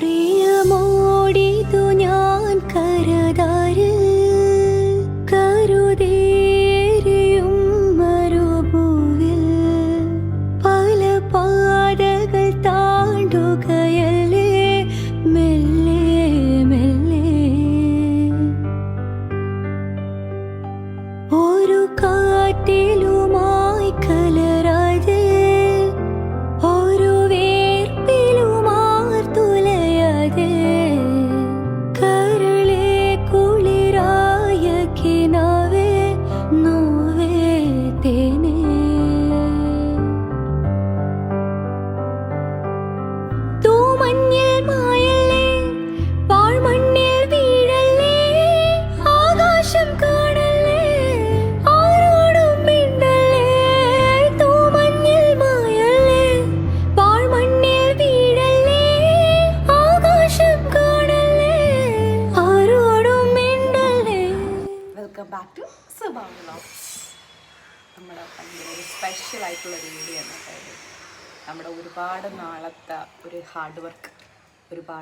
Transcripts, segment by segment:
ಪ್ರಿಯ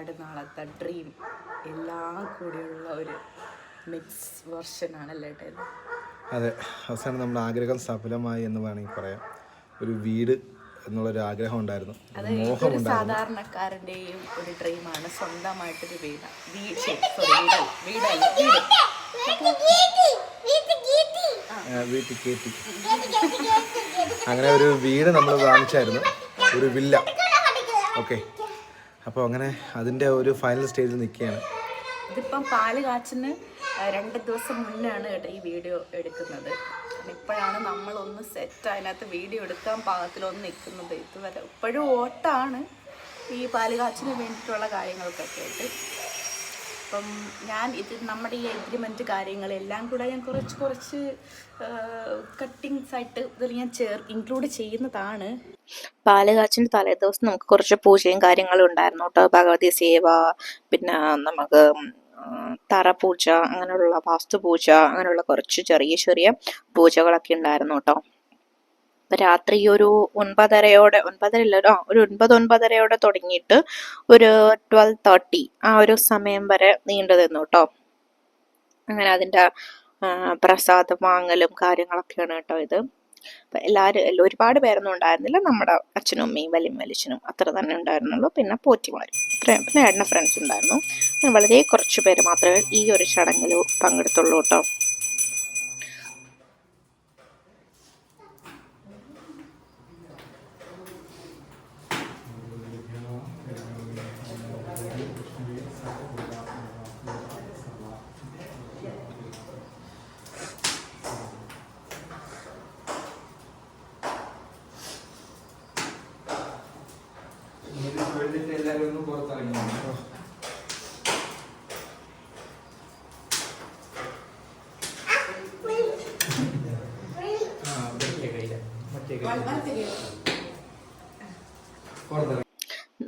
ഒരുപാട് നാളത്തെ ഡ്രീം എല്ലാം കൂടിയുള്ള ഒരു മിക്സ് വെർഷനാണല്ലേ ആണല്ലേ ഇത്? അതെ അവസാനം നമ്മുടെ ആഗ്രഹം സഫലമായി എന്ന് വേണമെങ്കിൽ പറയാം. ഒരു വീട് എന്നുള്ളൊരു ആഗ്രഹം ഉണ്ടായിരുന്നു. സാധാരണക്കാരന്റെയും ഒരു ഡ്രീമാണ് സ്വന്തമായിട്ടൊരു വീട്. വീട് വീടല്ല വീട്. വീട്ടിൽ കയറ്റി അങ്ങനെ ഒരു വീട് നമ്മൾ വാങ്ങിച്ചായിരുന്നു. ഒരു വില്ല. ഓക്കെ. അപ്പോൾ അങ്ങനെ അതിന്റെ ഒരു ഫൈനൽ സ്റ്റേജിൽ നിൽക്കുകയാണ്. ഇതിപ്പം പാൽ കാച്ചിന് രണ്ട് ദിവസം മുന്നാണ് കേട്ടോ ഈ വീഡിയോ എടുക്കുന്നത്. ഇപ്പോഴാണ് നമ്മളൊന്ന് സെറ്റ് അതിനകത്ത് വീഡിയോ എടുക്കാൻ പാകത്തിലൊന്ന് നിൽക്കുന്നത്. ഇതുവരെ ഇപ്പോഴും ഓട്ടാണ് ഈ പാൽ കാച്ചിന് വേണ്ടിയിട്ടുള്ള കാര്യങ്ങൾക്കൊക്കെ ആയിട്ട്. അപ്പം ഞാൻ ഇത് നമ്മുടെ ഈ എഗ്രിമെന്റ് കാര്യങ്ങളെല്ലാം കൂടെ ഞാൻ കുറച്ച് കുറച്ച് കട്ടിങ്സ് ആയിട്ട് ഇതിൽ ഞാൻ ചേർ ഇൻക്ലൂഡ് ചെയ്യുന്നതാണ്. പാലുകാച്ചിന്റെ തലേ തലേദിവസം നമുക്ക് കുറച്ച് പൂജയും കാര്യങ്ങളും ഉണ്ടായിരുന്നു കേട്ടോ. ഭഗവതി സേവ പിന്നെ നമുക്ക് തറ തറപൂജ അങ്ങനെയുള്ള വാസ്തു പൂജ അങ്ങനെയുള്ള കുറച്ച് ചെറിയ ചെറിയ പൂജകളൊക്കെ ഉണ്ടായിരുന്നു കേട്ടോ. രാത്രി ഒരു ഒൻപതരയോടെ ഒൻപതരല്ല ആ ഒരു ഒൻപത് ഒൻപതരയോടെ തുടങ്ങിയിട്ട് ഒരു ട്വൽവ് തേർട്ടി ആ ഒരു സമയം വരെ നീണ്ടു നിന്നു കേട്ടോ അങ്ങനെ അതിന്റെ പ്രസാദം വാങ്ങലും കാര്യങ്ങളൊക്കെയാണ് കേട്ടോ ഇത്. അപ്പം എല്ലാവരും എല്ലാ- ഒരുപാട് പേരൊന്നും ഉണ്ടായിരുന്നില്ല. നമ്മുടെ അച്ഛനും അമ്മയും വലിയ വലിച്ചനും അത്ര തന്നെ ഉണ്ടായിരുന്നുള്ളൂ. പിന്നെ പോറ്റിമാരും പിന്നെ എണ്ണ ഫ്രണ്ട്സ് ഉണ്ടായിരുന്നു. വളരെ കുറച്ച് പേര് മാത്രമേ ഈ ഒരു ചടങ്ങിൽ പങ്കെടുത്തുള്ളൂ കേട്ടോ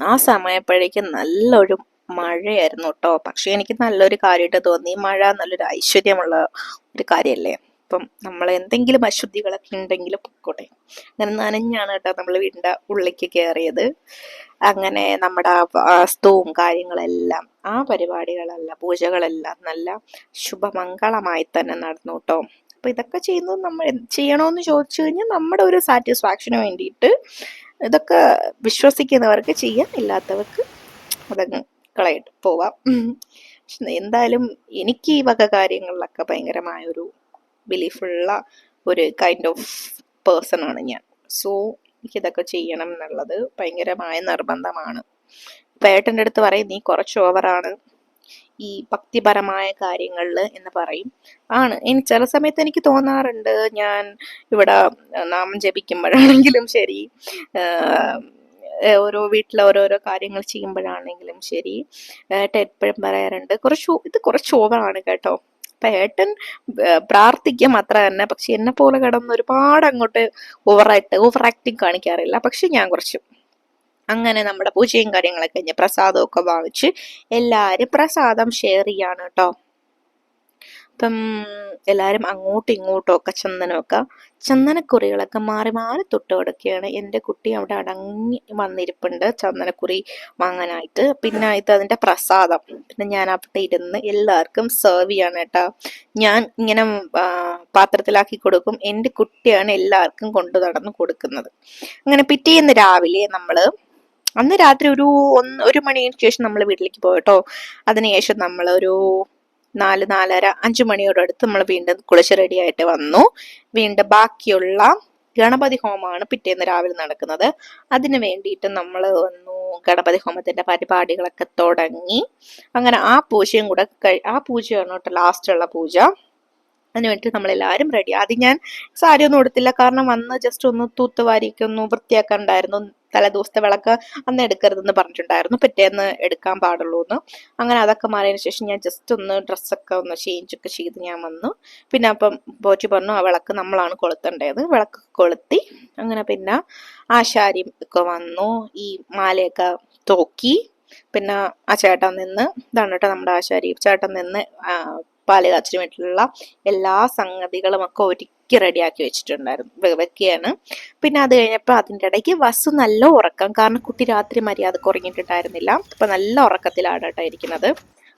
ആ സമയപ്പോഴേക്കും നല്ലൊരു മഴയായിരുന്നു കേട്ടോ. പക്ഷേ എനിക്ക് നല്ലൊരു കാര്യമായിട്ട് തോന്നി. മഴ നല്ലൊരു ഐശ്വര്യമുള്ള ഒരു കാര്യമല്ലേ? അപ്പം നമ്മൾ എന്തെങ്കിലും അശുദ്ധികളൊക്കെ ഉണ്ടെങ്കിൽ പൊക്കോട്ടെ. അങ്ങനെ നനഞ്ഞാണ് കേട്ടോ നമ്മൾ വീടിന്റെ ഉള്ളിലേക്ക് കയറിയത്. അങ്ങനെ നമ്മുടെ വാസ്തുവും കാര്യങ്ങളെല്ലാം ആ പരിപാടികളെല്ലാം പൂജകളെല്ലാം നല്ല ശുഭമംഗളമായി തന്നെ നടന്നു കേട്ടോ. അപ്പൊ ഇതൊക്കെ ചെയ്യുന്നത് നമ്മൾ ചെയ്യണോന്ന് ചോദിച്ചു കഴിഞ്ഞാൽ നമ്മുടെ ഒരു സാറ്റിസ്ഫാക്ഷന് വേണ്ടിയിട്ട് ഇതൊക്കെ വിശ്വസിക്കുന്നവർക്ക് ചെയ്യാം ഇല്ലാത്തവർക്ക് അതങ്ങ് കളയിട്ട് പോവാം. എന്തായാലും എനിക്ക് ഈ വക കാര്യങ്ങളിലൊക്കെ ഭയങ്കരമായൊരു ബിലീഫുള്ള ഒരു കൈൻഡ് ഓഫ് പേഴ്സൺ ആണ് ഞാൻ. സോ എനിക്കിതൊക്കെ ചെയ്യണം എന്നുള്ളത് ഭയങ്കരമായ നിർബന്ധമാണ്. ഇപ്പം ഏട്ടന്റെ അടുത്ത് പറയും നീ കുറച്ച് ഓവറാണ് ഈ ഭക്തിപരമായ കാര്യങ്ങളിൽ എന്ന് പറയും. ആണ്. ഇനി ചില സമയത്ത് എനിക്ക് തോന്നാറുണ്ട് ഞാൻ ഇവിടെ നാമം ജപിക്കുമ്പോഴാണെങ്കിലും ശരി ഓരോ വീട്ടിലെ ഓരോരോ കാര്യങ്ങൾ ചെയ്യുമ്പോഴാണെങ്കിലും ശരി ഏട്ടൻ എപ്പോഴും പറയാറുണ്ട്. കുറച്ച് ഇത് കുറച്ച് ഓവറാണ് കേട്ടോ. അപ്പൊ ഏട്ടൻ പ്രാർത്ഥിക്കുക പ്രാർത്ഥിക്കും അത്ര തന്നെ. പക്ഷെ എന്നെ പോലെ കിടന്ന് ഒരുപാട് അങ്ങോട്ട് ഓവറായിട്ട് ഓവർ ആക്ടിങ് കാണിക്കാറില്ല. പക്ഷെ ഞാൻ കുറച്ച് അങ്ങനെ നമ്മുടെ പൂജയും കാര്യങ്ങളൊക്കെ കഴിഞ്ഞ് പ്രസാദമൊക്കെ വാങ്ങിച്ച് എല്ലാവരും പ്രസാദം ഷെയർ ചെയ്യാണ് കേട്ടോ അപ്പം എല്ലാവരും അങ്ങോട്ടും ഇങ്ങോട്ടും ഒക്കെ ചന്ദനമൊക്കെ ചന്ദനക്കുറികളൊക്കെ മാറി മാറി തൊട്ട് കൊടുക്കുകയാണ്. എന്റെ കുട്ടി അവിടെ അടങ്ങി വന്നിരിപ്പുണ്ട് ചന്ദനക്കുറി വാങ്ങാനായിട്ട്. പിന്നെ ഇത് അതിന്റെ പ്രസാദം. പിന്നെ ഞാൻ അവിടെ ഇരുന്ന് എല്ലാവർക്കും സെർവ് ചെയ്യാണ് കേട്ടോ ഞാൻ ഇങ്ങനെ പാത്രത്തിലാക്കി കൊടുക്കും. എന്റെ കുട്ടിയാണ് എല്ലാവർക്കും കൊണ്ടു നടന്ന് കൊടുക്കുന്നത്. അങ്ങനെ പിറ്റേന്ന് രാവിലെ നമ്മൾ അന്ന് രാത്രി ഒരു ഒന്ന് ഒരു മണിക്ക് ശേഷം നമ്മൾ വീട്ടിലേക്ക് പോയിട്ടോ. അതിനുശേഷം നമ്മൾ ഒരു നാല് നാലര അഞ്ചു മണിയോടടുത്ത് നമ്മൾ വീണ്ടും കുളിച്ച് റെഡി ആയിട്ട് വന്നു. വീണ്ടും ബാക്കിയുള്ള ഗണപതി ഹോമമാണ് പിറ്റേന്ന് രാവിലെ നടക്കുന്നത്. അതിനു വേണ്ടിയിട്ട് നമ്മൾ വന്നു ഗണപതി ഹോമത്തിന്റെ പരിപാടികളൊക്കെ തുടങ്ങി. അങ്ങനെ ആ പൂജയും കൂടെ ആ പൂജയാണ് കേട്ടോ ലാസ്റ്റ് ഉള്ള പൂജ. അതിന് വേണ്ടിയിട്ട് നമ്മളെല്ലാവരും റെഡി ആദ്യം ഞാൻ സാരി ഒന്നും ഉടുത്തില്ല. കാരണം വന്ന് ജസ്റ്റ് ഒന്ന് തൂത്തുവാരിയൊക്കെ ഒന്ന് വൃത്തിയാക്കാനുണ്ടായിരുന്നു തലേദിവസത്തെ വിളക്ക് അന്ന് എടുക്കരുതെന്ന് പറഞ്ഞിട്ടുണ്ടായിരുന്നു. പിറ്റേന്ന് എടുക്കാൻ പാടുള്ളൂ എന്ന് അങ്ങനെ അതൊക്കെ മാറിയതിന് ശേഷം ഞാൻ ജസ്റ്റ് ഒന്ന് ഡ്രസ്സൊക്കെ ഒന്ന് ചേഞ്ച് ഒക്കെ ചെയ്ത് ഞാൻ വന്നു. പിന്നെ അപ്പം പോറ്റി പറഞ്ഞു ആ വിളക്ക് നമ്മളാണ് കൊളുത്തേണ്ടത്. വിളക്ക് കൊളുത്തി. അങ്ങനെ പിന്നെ ആശാരി ഒക്കെ വന്നു. ഈ മാലയൊക്കെ തോക്കി. പിന്നെ ആ ചേട്ടൻ നിന്ന് ഇതാണ് കേട്ടോ നമ്മുടെ ആശാരി ചേട്ടൻ നിന്ന് പാൽ കാച്ചിന് വേണ്ടിയിട്ടുള്ള എല്ലാ സംഗതികളും ഒക്കെ ഒരുക്കി റെഡിയാക്കി വെച്ചിട്ടുണ്ടായിരുന്നു. വെക്കുകയാണ് പിന്നെ അത് കഴിഞ്ഞപ്പോൾ അതിന്റെ ഇടയ്ക്ക് വസു നല്ല ഉറക്കം കാരണം കുട്ടി രാത്രി മര്യാദയ്ക്ക് ഉറങ്ങിയിട്ടുണ്ടായിരുന്നില്ല. അപ്പം നല്ല ഉറക്കത്തിലാണ് കേട്ടോ ഇരിക്കുന്നത്.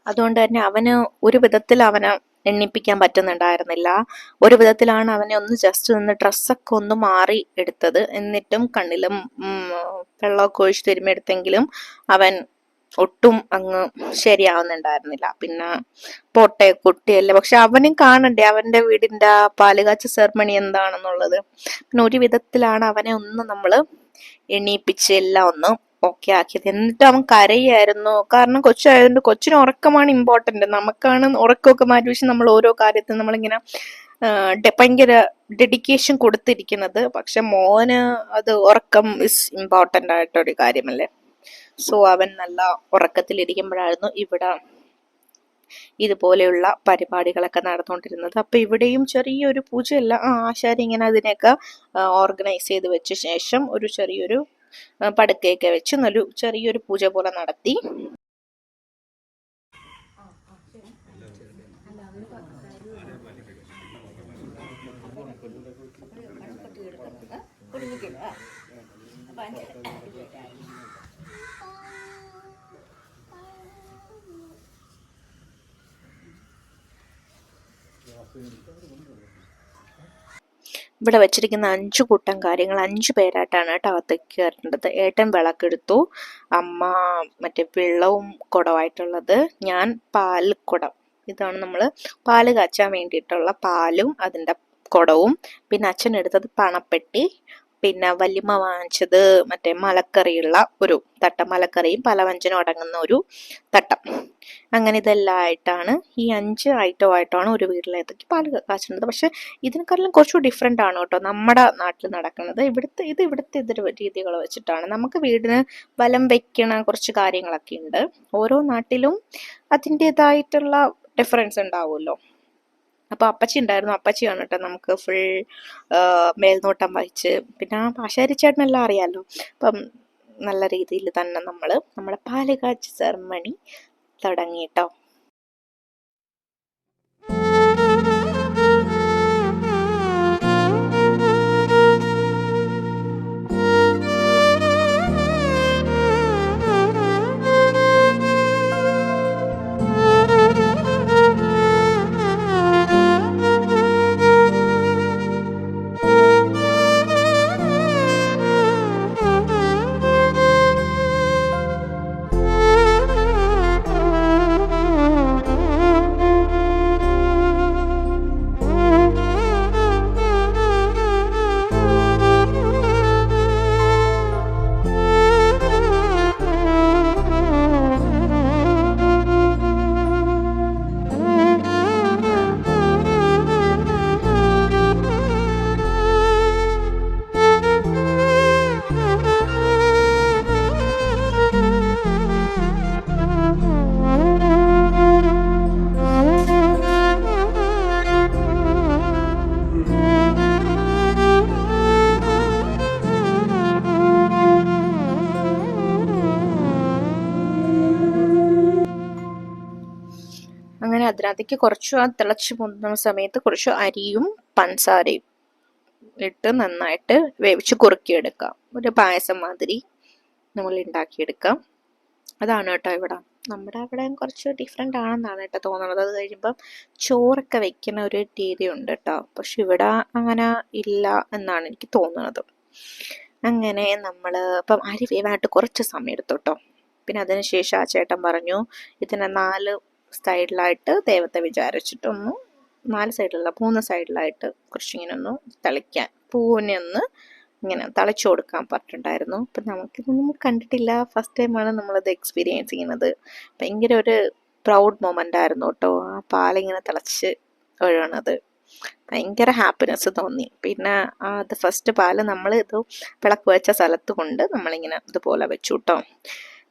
അതുകൊണ്ട് തന്നെ അവന് ഒരു വിധത്തിൽ അവനെ എണ്ണിപ്പിക്കാൻ പറ്റുന്നുണ്ടായിരുന്നില്ല. ഒരു വിധത്തിലാണ് അവനെ ഒന്ന് ജസ്റ്റ് നിന്ന് ഡ്രസ്സൊക്കെ ഒന്ന് മാറി എടുത്തത്. എന്നിട്ടും കണ്ണിലും വെള്ളമൊക്കെ ഒഴിച്ച് തിരുമ്മെടുത്തെങ്കിലും അവൻ ഒട്ടും അങ്ങ് ശരിയാവുന്നുണ്ടായിരുന്നില്ല. പിന്നെ പോട്ടെ കുട്ടിയല്ലേ. പക്ഷെ അവനും കാണണ്ടേ? അവന്റെ വീടിന്റെ പാലുകാച്ച സെർമണി എന്താണെന്നുള്ളത്. പിന്നെ ഒരു വിധത്തിലാണ് അവനെ ഒന്ന് നമ്മൾ എണീപ്പിച്ച് എല്ലാം ഒന്ന് ഓക്കെ ആക്കിയത്. എന്നിട്ട് അവൻ കരയായിരുന്നു. കാരണം കൊച്ചായതുകൊണ്ട് കൊച്ചിന് ഉറക്കമാണ് ഇമ്പോർട്ടന്റ് നമുക്കാണ് ഉറക്കമൊക്കെ മാറ്റി വെച്ച് നമ്മൾ ഓരോ കാര്യത്തിനും നമ്മളിങ്ങനെ ഭയങ്കര ഡെഡിക്കേഷൻ കൊടുത്തിരിക്കുന്നത്. പക്ഷെ മോന് അത് ഉറക്കം ഇസ് ഇമ്പോർട്ടന്റ് ആയിട്ടൊരു കാര്യമല്ലേ? സോ അവൻ നല്ല ഉറക്കത്തിലിരിക്കുമ്പോഴായിരുന്നു ഇവിടെ ഇതുപോലെയുള്ള പരിപാടികളൊക്കെ നടന്നുകൊണ്ടിരുന്നത്. അപ്പൊ ഇവിടെയും ചെറിയൊരു പൂജയല്ല ആ ആശാരി ഇങ്ങനെ അതിനെയൊക്കെ ഓർഗനൈസ് ചെയ്ത് വെച്ച ശേഷം ഒരു ചെറിയൊരു പടുക്കയൊക്കെ വെച്ച് നല്ല ചെറിയൊരു പൂജ പോലെ നടത്തി. ഇവിടെ വെച്ചിരിക്കുന്ന അഞ്ച് കൂട്ടം കാര്യങ്ങൾ അഞ്ച് പേരായിട്ടാണ് കേട്ടോ അകത്തേക്ക് കയറേണ്ടത്. ഏട്ടൻ വിളക്കെടുത്തു അമ്മ മറ്റേ വെള്ളവും കുടമായിട്ടുള്ളത് ഞാൻ പാൽ കുടം ഇതാണ് നമ്മൾ പാൽ കാച്ചാൻ വേണ്ടിയിട്ടുള്ള പാലും അതിന്റെ കുടവും. പിന്നെ അച്ഛൻ എടുത്തത് പണപ്പെട്ടി പിന്നെ വല്യമ്മ വാങ്ങിച്ചത് മറ്റേ മലക്കറിയുള്ള ഒരു തട്ടം മലക്കറിയും പലവഞ്ചനും അടങ്ങുന്ന ഒരു തട്ടം. അങ്ങനെ ഇതെല്ലാം ആയിട്ടാണ് ഈ അഞ്ച് ഐറ്റം ആയിട്ടാണ് ഒരു വീട്ടിലേക്ക് പാൽ കാച്ചുന്നത് പക്ഷെ ഇതിനെക്കാട്ടിലും കുറച്ചും ഡിഫറെന്റ് ആണ് കേട്ടോ നമ്മുടെ നാട്ടിൽ നടക്കുന്നത്. ഇവിടുത്തെ ഇത് ഇവിടുത്തെ ഇതൊരു രീതികൾ വെച്ചിട്ടാണ്. നമുക്ക് വീടിന് വലം വെക്കണ കുറച്ച് കാര്യങ്ങളൊക്കെ ഉണ്ട്. ഓരോ നാട്ടിലും അതിന്റെതായിട്ടുള്ള ഡിഫറൻസ് ഉണ്ടാവുമല്ലോ. അപ്പൊ അപ്പച്ചി ഉണ്ടായിരുന്നു. അപ്പച്ചിയാണ് കേട്ടോ നമുക്ക് ഫുൾ മേൽനോട്ടം വഹിച്ച് പിന്നെ ആ ആശാരിച്ചേട്ടനെല്ലാം അറിയാമല്ലോ അപ്പം നല്ല രീതിയിൽ തന്നെ നമ്മൾ നമ്മുടെ പാലുകാച്ച് സെർമണി തുടങ്ങി കേട്ടോ അതിനകത്തേക്ക് കുറച്ച് ആ തിളച്ച് പൊന്തുന്ന സമയത്ത് കുറച്ച് അരിയും പഞ്ചസാരയും ഇട്ട് നന്നായിട്ട് വേവിച്ച് കുറുക്കിയെടുക്കാം. ഒരു പായസം മാതിരി നമ്മൾ ഉണ്ടാക്കിയെടുക്കാം. അതാണ് കേട്ടോ ഇവിടെ. നമ്മുടെ അവിടെ കുറച്ച് ഡിഫറെന്റ് ആണെന്നാണ് കേട്ടോ തോന്നുന്നത്. അത് കഴിയുമ്പം ചോറൊക്കെ വെക്കുന്ന ഒരു രീതി ഉണ്ട് കേട്ടോ. പക്ഷെ ഇവിടെ അങ്ങനെ ഇല്ല എന്നാണ് എനിക്ക് തോന്നുന്നത്. അങ്ങനെ നമ്മൾ ഇപ്പം അരി വേവായിട്ട് കുറച്ച് സമയം എടുത്തു കേട്ടോ. പിന്നെ അതിനുശേഷം ആ ചേട്ടൻ പറഞ്ഞു ഇതിനെ നാല് സൈഡിലായിട്ട് ദൈവത്തെ വിചാരിച്ചിട്ടൊന്ന് നാല് സൈഡിലല്ല മൂന്ന് സൈഡിലായിട്ട് കുറച്ചിങ്ങനെ ഒന്ന് തളിക്കാൻ പൂവിനെ ഒന്ന് ഇങ്ങനെ തളിച്ചു കൊടുക്കാൻ പറഞ്ഞിട്ടുണ്ടായിരുന്നു. അപ്പം നമുക്കിതൊന്നും കണ്ടിട്ടില്ല. ഫസ്റ്റ് ടൈമാണ് നമ്മളത് എക്സ്പീരിയൻസ് ചെയ്യുന്നത്. ഭയങ്കര ഒരു പ്രൗഡ് മൊമെന്റ് ആയിരുന്നു കേട്ടോ. ആ പാലിങ്ങനെ തിളച്ച് ഒഴുകണത് ഭയങ്കര ഹാപ്പിനെസ് തോന്നി. പിന്നെ അത് ഫസ്റ്റ് പാൽ നമ്മൾ ഇത് വിളക്ക് വെച്ച സ്ഥലത്ത് കൊണ്ട് നമ്മളിങ്ങനെ ഇതുപോലെ വെച്ചു കേട്ടോ.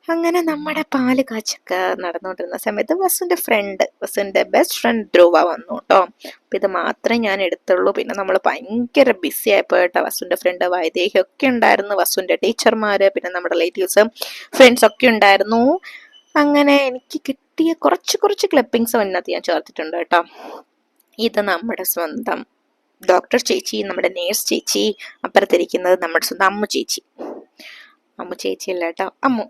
അങ്ങനെ നമ്മുടെ പാൽ കാച്ചൊക്കെ നടന്നുകൊണ്ടിരുന്ന സമയത്ത് വസുവിന്റെ ഫ്രണ്ട് വസുവിന്റെ ബെസ്റ്റ് ഫ്രണ്ട് ധ്രുവ വന്നു കേട്ടോ അപ്പം ഇത് മാത്രമേ ഞാൻ എടുത്തുള്ളൂ. പിന്നെ നമ്മൾ ഭയങ്കര ബിസി ആയപ്പോൾ കേട്ടോ വസുവിന്റെ ഫ്രണ്ട് വൈദേഹി ഒക്കെ ഉണ്ടായിരുന്നു. വസുവിന്റെ ടീച്ചർമാർ പിന്നെ നമ്മുടെ റിലേറ്റീവ്സും ഫ്രണ്ട്സ് ഒക്കെ ഉണ്ടായിരുന്നു. അങ്ങനെ എനിക്ക് കിട്ടിയ കുറച്ച് കുറച്ച് ക്ലിപ്പിങ്സ് അതിനകത്ത് ഞാൻ ചേർത്തിട്ടുണ്ട് കേട്ടോ. ഇത് നമ്മുടെ സ്വന്തം ഡോക്ടർ ചേച്ചി നമ്മുടെ നേഴ്സ് ചേച്ചി അപ്പുറത്തിരിക്കുന്നത് നമ്മുടെ സ്വന്തം അമ്മു ചേച്ചി. അമ്മു ചേച്ചിയല്ല കേട്ടോ അമ്മു.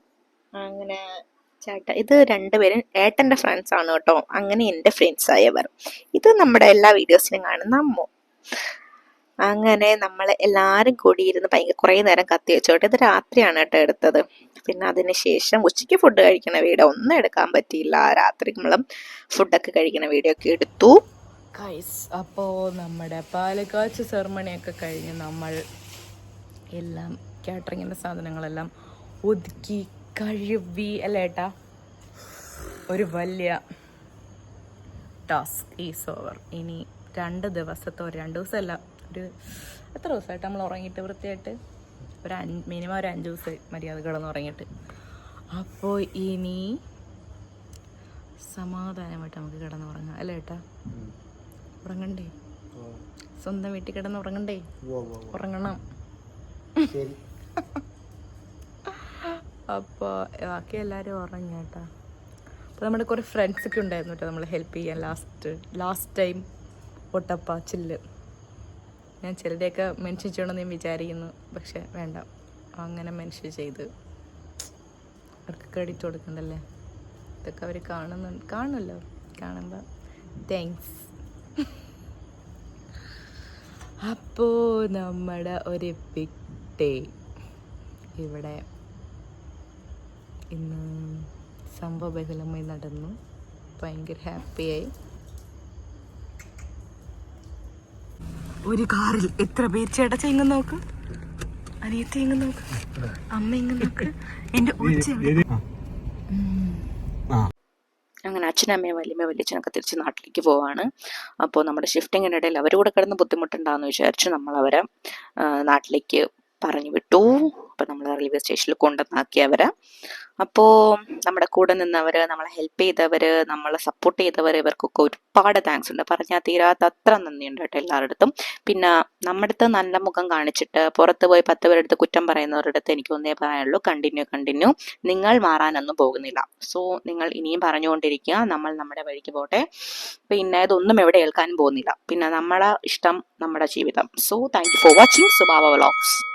അങ്ങനെ ചേട്ട ഇത് രണ്ടുപേരും ഏട്ടന്റെ ഫ്രണ്ട്സ് ആണ് കേട്ടോ. അങ്ങനെ എന്റെ ഫ്രണ്ട്സ് ആയവർ ഇത് നമ്മുടെ എല്ലാ വീഡിയോസിലും കാണുന്ന അമ്മു. അങ്ങനെ നമ്മൾ എല്ലാവരും കൂടിയിരുന്ന് ഭയങ്കര കുറേ നേരം കത്തി വെച്ചോട്ടെ. ഇത് രാത്രിയാണ് കേട്ടോ എടുത്തത്. പിന്നെ അതിന് ശേഷം ഉച്ചയ്ക്ക് ഫുഡ് കഴിക്കണ വീഡിയോ ഒന്നും എടുക്കാൻ പറ്റിയില്ല. രാത്രി നമ്മളും ഫുഡൊക്കെ കഴിക്കുന്ന വീഡിയോ ഒക്കെ എടുത്തു. ഗൈസ് അപ്പോൾ നമ്മുടെ പാലക്കാച്ച് സെറമണിയൊക്കെ കഴിഞ്ഞ് നമ്മൾ എല്ലാം കാറ്ററിങ്ങിന്റെ സാധനങ്ങളെല്ലാം ഒതുക്കി കഴുകി അല്ലേ ഏട്ടാ? ഒരു വലിയ ടാസ്ക് ഈസ് ഓവർ ഇനി രണ്ട് ദിവസത്തോ ഒരു രണ്ട് ദിവസമല്ല ഒരു എത്ര ദിവസമായിട്ട് നമ്മൾ ഉറങ്ങിയിട്ട് വൃത്തിയായിട്ട്? ഒരു അഞ്ച് മിനിമം ഒരു അഞ്ച് ദിവസം മര്യാദ കിടന്ന് ഉറങ്ങിയിട്ട്. അപ്പോൾ ഇനി സമാധാനമായിട്ട് നമുക്ക് കിടന്ന് ഉറങ്ങാം. അല്ലേ ഏട്ടാ? ഉറങ്ങണ്ടേ? സ്വന്തം വീട്ടിൽ കിടന്ന് ഉറങ്ങണ്ടേ? ഉറങ്ങണം. അപ്പോൾ ബാക്കി എല്ലാവരും ഉറങ്ങി കേട്ടോ. അപ്പോൾ നമ്മുടെ കുറേ ഫ്രണ്ട്സൊക്കെ ഉണ്ടായിരുന്നു കേട്ടോ നമ്മളെ ഹെൽപ്പ് ചെയ്യാൻ. ലാസ്റ്റ് ലാസ്റ്റ് ടൈം ഒട്ടപ്പാച്ചിൽ ഞാൻ ചിലരെയൊക്കെ മെൻഷൻ ചെയ്യണമെന്ന് ഞാൻ വിചാരിക്കുന്നു. പക്ഷെ വേണ്ട. അങ്ങനെ മെൻഷൻ ചെയ്ത് അവർക്ക് ക്രെഡിറ്റ് കൊടുക്കണ്ടല്ലേ? ഇതൊക്കെ അവർ കാണുന്നുണ്ട് കാണുമല്ലോ? കാണുമ്പോൾ താങ്ക്സ് അപ്പോൾ നമ്മുടെ ഒരു പിക് ഡേ ഇവിടെ ഇന്ന് സംഭവബഹലമായി നടന്നു. ഭയങ്കര ഹാപ്പിയായി. ഒരു കാറിൽ എത്ര പേർ ചേട്ടാ ചെയ്യുന്ന നോക്ക്? അനിയത്തി എങ്ങ് നോക്ക്? അമ്മ എങ്ങ് നോക്ക്? എന്റെ ഉച്ച അങ്ങനെ അച്ഛനമ്മയും വലിയമ്മ വലിയച്ഛനൊക്കെ തിരിച്ച് നാട്ടിലേക്ക് പോവാണ്. അപ്പോൾ നമ്മുടെ ഷിഫ്റ്റിങ്ങിനിടയിൽ അവർ കൂടെ കിടന്ന് ബുദ്ധിമുട്ടുണ്ടാകുന്ന വിചാരിച്ച് നമ്മൾ അവരെ നാട്ടിലേക്ക് പറഞ്ഞു വിട്ടു അപ്പോൾ നമ്മൾ റെയിൽവേ സ്റ്റേഷനിൽ കൊണ്ടുവന്നാക്കി അവരെ അപ്പോൾ നമ്മുടെ കൂടെ നിന്നവർ നമ്മളെ ഹെൽപ്പ് ചെയ്തവർ നമ്മളെ സപ്പോർട്ട് ചെയ്തവർ ഇവർക്കൊക്കെ ഒരുപാട് താങ്ക്സ് ഉണ്ട്. പറഞ്ഞാൽ തീരാത്ത അത്ര നന്ദിയുണ്ട് കേട്ടോ എല്ലാവരുടെ പിന്നെ നമ്മുടെ അടുത്ത് നല്ല മുഖം കാണിച്ചിട്ട് പുറത്ത് പോയി പത്ത് പേരുടെ അടുത്ത് കുറ്റം പറയുന്നവരുടെ അടുത്ത് എനിക്ക് ഒന്നേ പറയാനുള്ളൂ. കണ്ടിന്യൂ കണ്ടിന്യൂ നിങ്ങൾ മാറാനൊന്നും പോകുന്നില്ല. സോ നിങ്ങൾ ഇനിയും പറഞ്ഞുകൊണ്ടിരിക്കുക. നമ്മൾ നമ്മുടെ വഴിക്ക് പോട്ടെ. പിന്നെ ഇതൊന്നും എവിടെ ഏൽക്കാനും പോകുന്നില്ല. പിന്നെ നമ്മളെ ഇഷ്ടം നമ്മുടെ ജീവിതം. So thank you for watching Subhava vlogs